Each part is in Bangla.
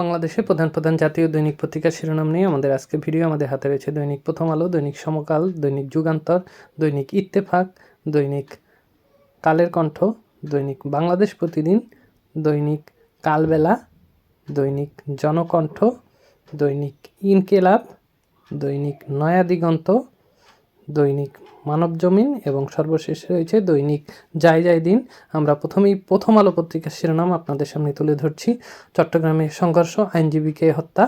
বাংলাদেশের প্রধান প্রধান জাতীয় দৈনিক পত্রিকার শিরোনাম নিয়ে আমাদের আজকে ভিডিও। আমাদের হাতে রয়েছে দৈনিক প্রথম আলো, দৈনিক সমকাল, দৈনিক যুগান্তর, দৈনিক ইত্তেফাক, দৈনিক কালের কণ্ঠ, দৈনিক বাংলাদেশ প্রতিদিন, দৈনিক কালবেলা, দৈনিক জনকণ্ঠ, দৈনিক ইনকেলাব, দৈনিক নয়া দিগন্ত দৈনিক মানব জমিন এবং সর্বশেষ রয়েছে দৈনিক যাই যাই দিন। আমরা প্রথমেই প্রথম আলো পত্রিকার শিরোনাম আপনাদের সামনে তুলে ধরছি। চট্টগ্রামে সংঘর্ষ, আইনজীবীকে হত্যা,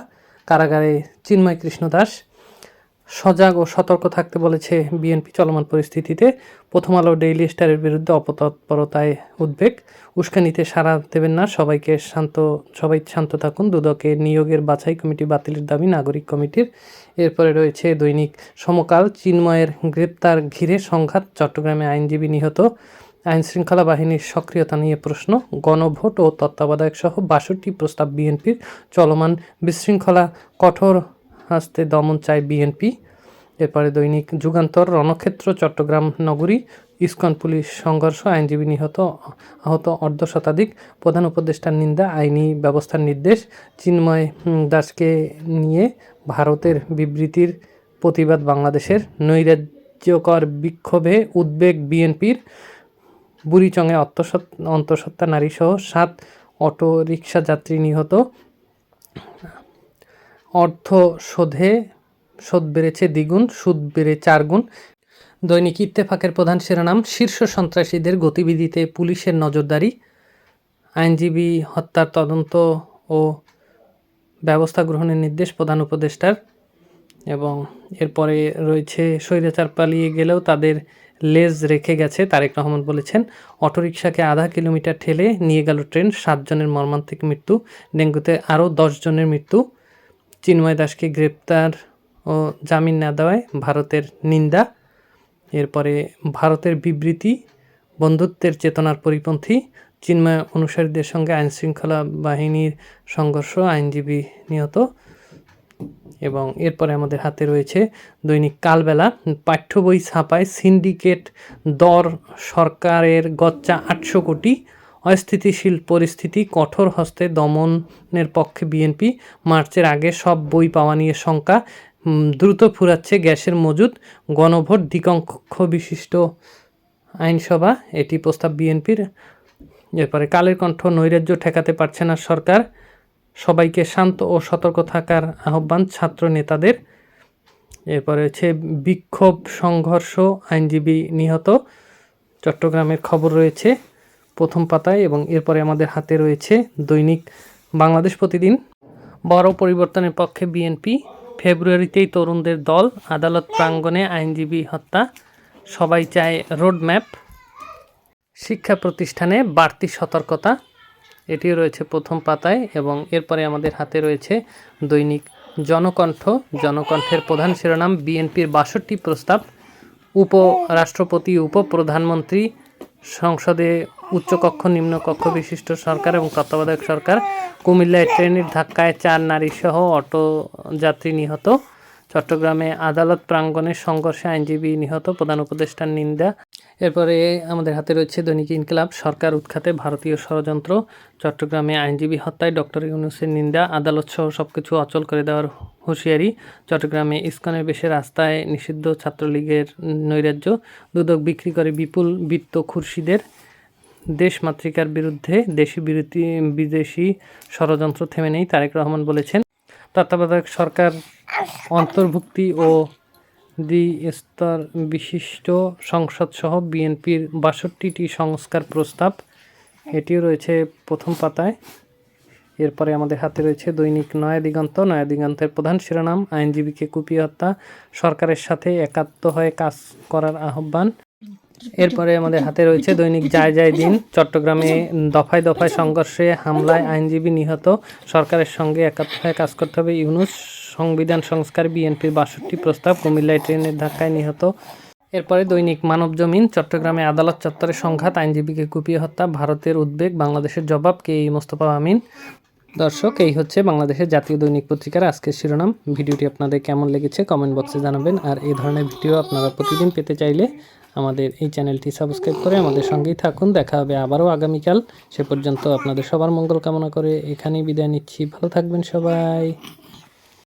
কারাগারে চিন্ময় কৃষ্ণ দাস সজাগ ও সতর্ক থাকতে বলেছে বিএনপি চলমান পরিস্থিতিতে। প্রথম আলো ডেইলি স্টারের বিরুদ্ধে অপতৎপরতায় উদ্বেগ। উস্কানিতে সাড়া দেবেন না সবাইকে শান্ত, সবাই শান্ত থাকুন। দুদকে নিয়োগের বাছাই কমিটি বাতিলের দাবি নাগরিক কমিটির। এরপরে রয়েছে দৈনিক সমকাল। চিন্ময়ের গ্রেপ্তার ঘিরে সংঘাত। চট্টগ্রামে আইনজীবী নিহত। আইন শৃঙ্খলা বাহিনীর সক্রিয়তা নিয়ে প্রশ্ন। গণভোট ও তত্ত্বাবধায়ক সহ বাষট্টি প্রস্তাব বিএনপির চলমান বিশৃঙ্খলা কঠোর হাসতে দমন চায় বিএনপি। এরপরে দৈনিক যুগান্তর, রণক্ষেত্র, চট্টগ্রাম, নগরী, ইস্কন পুলিশ সংঘর্ষ, আইনজীবী নিহত, আহত অর্ধ শতাধিক প্রধান উপদেষ্টার নিন্দা, আইনি ব্যবস্থার নির্দেশ, চিন্ময় দাসকে নিয়ে ভারতের বিবৃতির প্রতিবাদ বাংলাদেশের নৈরাজ্যকর বিক্ষোভে উদ্বেগ বিএনপির। বুড়িচংয়ে অন্তঃসত্ত্বা নারীসহ সাত অটো রিকশা যাত্রী নিহত। অর্থ শোধে, শোধ বেড়েছে দ্বিগুণ, সুদ বেড়ে চারগুণ। দৈনিক ইত্তেফাকের প্রধান শিরোনাম, শীর্ষ সন্ত্রাসীদের গতিবিধিতে পুলিশের নজরদারি। আইনজীবী হত্যার তদন্ত ও ব্যবস্থা গ্রহণের নির্দেশ প্রধান উপদেষ্টার এবং এরপরে রয়েছে স্বৈরাচার পালিয়ে গেলেও তাদের লেজ রেখে গেছে তারেক রহমান বলেছেন। অটোরিকশাকে আধা কিলোমিটার ঠেলে নিয়ে গেল ট্রেন, সাতজনের মর্মান্তিক মৃত্যু, ডেঙ্গুতে আরও জনের মৃত্যু। চিন্ময় দাসকে গ্রেপ্তার ও জামিন না দেওয়ায় ভারতের নিন্দা। এরপরে ভারতের বিবৃতি, বন্ধুত্বের চেতনার পরিপন্থী চিন্ময় অনুসারীদের সঙ্গে আইন শৃঙ্খলা বাহিনীর সংঘর্ষ, আইনজীবী নিহত। এবং এরপরে আমাদের হাতে রয়েছে দৈনিক কালবেলা পাঠ্য বই ছাপায় সিন্ডিকেট দর সরকারের গচ্চা আটশো কোটি। অস্থিতিশীল পরিস্থিতি, কঠোর হস্তে দমনের পক্ষে বিএনপি মার্চের আগে সব বই পাওয়া নিয়ে শঙ্কা দ্রুত ফুরাচ্ছে গ্যাসের মজুদ গণভোট দ্বিকক্ষ বিশিষ্ট আইনসভা। এটি প্রস্তাব বিএনপির। এরপরে, কালের কণ্ঠ, নৈরাজ্য ঠেকাতে পারছে না সরকার। সবাইকে শান্ত ও সতর্ক থাকার আহ্বান ছাত্র নেতাদের। এরপরে হচ্ছে, বিক্ষোভ, সংঘর্ষ, আইনজীবী নিহত। চট্টগ্রামের খবর রয়েছে প্রথম পাতায় এবং এরপরে আমাদের হাতে রয়েছে দৈনিক বাংলাদেশ প্রতিদিন। বড় পরিবর্তনের পক্ষে বিএনপি ফেব্রুয়ারিতেই তরুণদের দল, আদালত প্রাঙ্গণে আইনজীবী হত্যা, সবাই চায় রোডম্যাপ, শিক্ষা প্রতিষ্ঠানে বাড়তি সতর্কতা, এটিও রয়েছে প্রথম পাতায় এবং এরপরে আমাদের হাতে রয়েছে দৈনিক জনকণ্ঠ। জনকণ্ঠের প্রধান শিরোনাম বিএনপির বাষট্টি প্রস্তাব। উপরাষ্ট্রপতি, উপপ্রধানমন্ত্রী, সংসদে উচ্চকক্ষ, নিম্নকক্ষ বিশিষ্ট সরকার এবং তত্ত্বাবধায়ক সরকার। কুমিল্লায় ট্রেনের ধাক্কায় চার নারী সহ অটো যাত্রী নিহত। চট্টগ্রামে আদালত প্রাঙ্গণে সংঘর্ষে আইনজীবী নিহত। প্রধান উপদেষ্টার নিন্দা। এরপরে আমাদের হাতে রয়েছে দৈনিক ইনকিলাব, সরকার উৎখাতে ভারতীয় ষড়যন্ত্র। চট্টগ্রামে আইনজীবী হত্যায় ডক্টর ইউনুসের নিন্দা, আদালত সহ সব কিছু অচল করে দেওয়ার হুঁশিয়ারি। চট্টগ্রামে ইস্কনের বেশে রাস্তায় নিষিদ্ধ ছাত্রলীগের নৈরাজ্য। দুদক বিক্রি করে বিপুল বিত্ত খুরশিদের। দেশ মাতৃকার বিরুদ্ধে দেশি বিরোধী বিদেশি ষড়যন্ত্র থেমে নেই, তারেক রহমান বলেছেন। তত্ত্বাবধায়ক সরকার অন্তর্ভুক্তি ও দ্বি স্তর বিশিষ্ট সংসদ সহ বিএনপির বাষট্টিটি সংস্কার প্রস্তাব, এটিও রয়েছে প্রথম পাতায়। এরপরে আমাদের হাতে রয়েছে দৈনিক নয়া দিগন্ত। নয়া দিগন্তের প্রধান শিরোনাম, আইনজীবীকে কুপিয়ে হত্যা, সরকারের সাথে একাত্ম হয়ে কাজ করার আহ্বান। এরপরে আমাদের হাতে রয়েছে দৈনিক যায় যায় দিন। চট্টগ্রামে দফায় দফায় সংঘর্ষে হামলায় আইনজীবী নিহত। সরকারের সঙ্গে একাত্ম হয়ে কাজ করতে হবে ইউনুস। সংবিধান সংস্কার বিএনপির বাষট্টি প্রস্তাব কুমিল্লায় ট্রেনের ধাক্কায় নিহত। এরপরে দৈনিক মানব জমিন। চট্টগ্রামে আদালত চত্বরে সংঘাত। আইনজীবীকে কুপিয়ে হত্যা। ভারতের উদ্বেগ। বাংলাদেশের জবাব কে এই মোস্তফা আমিন। দর্শক, এই হচ্ছে বাংলাদেশের জাতীয় দৈনিক পত্রিকার আজকের শিরোনাম। ভিডিওটি আপনাদের কেমন লেগেছে কমেন্ট বক্সে জানাবেন। আর এই ধরনের ভিডিও আপনারা প্রতিদিন পেতে চাইলে আমাদের এই চ্যানেলটি সাবস্ক্রাইব করে আমাদের সঙ্গেই থাকুন। দেখা হবে আবারও আগামীকাল। সে পর্যন্ত আপনাদের সবার মঙ্গল কামনা করে এখানেই বিদায় নিচ্ছি। ভালো থাকবেন সবাই।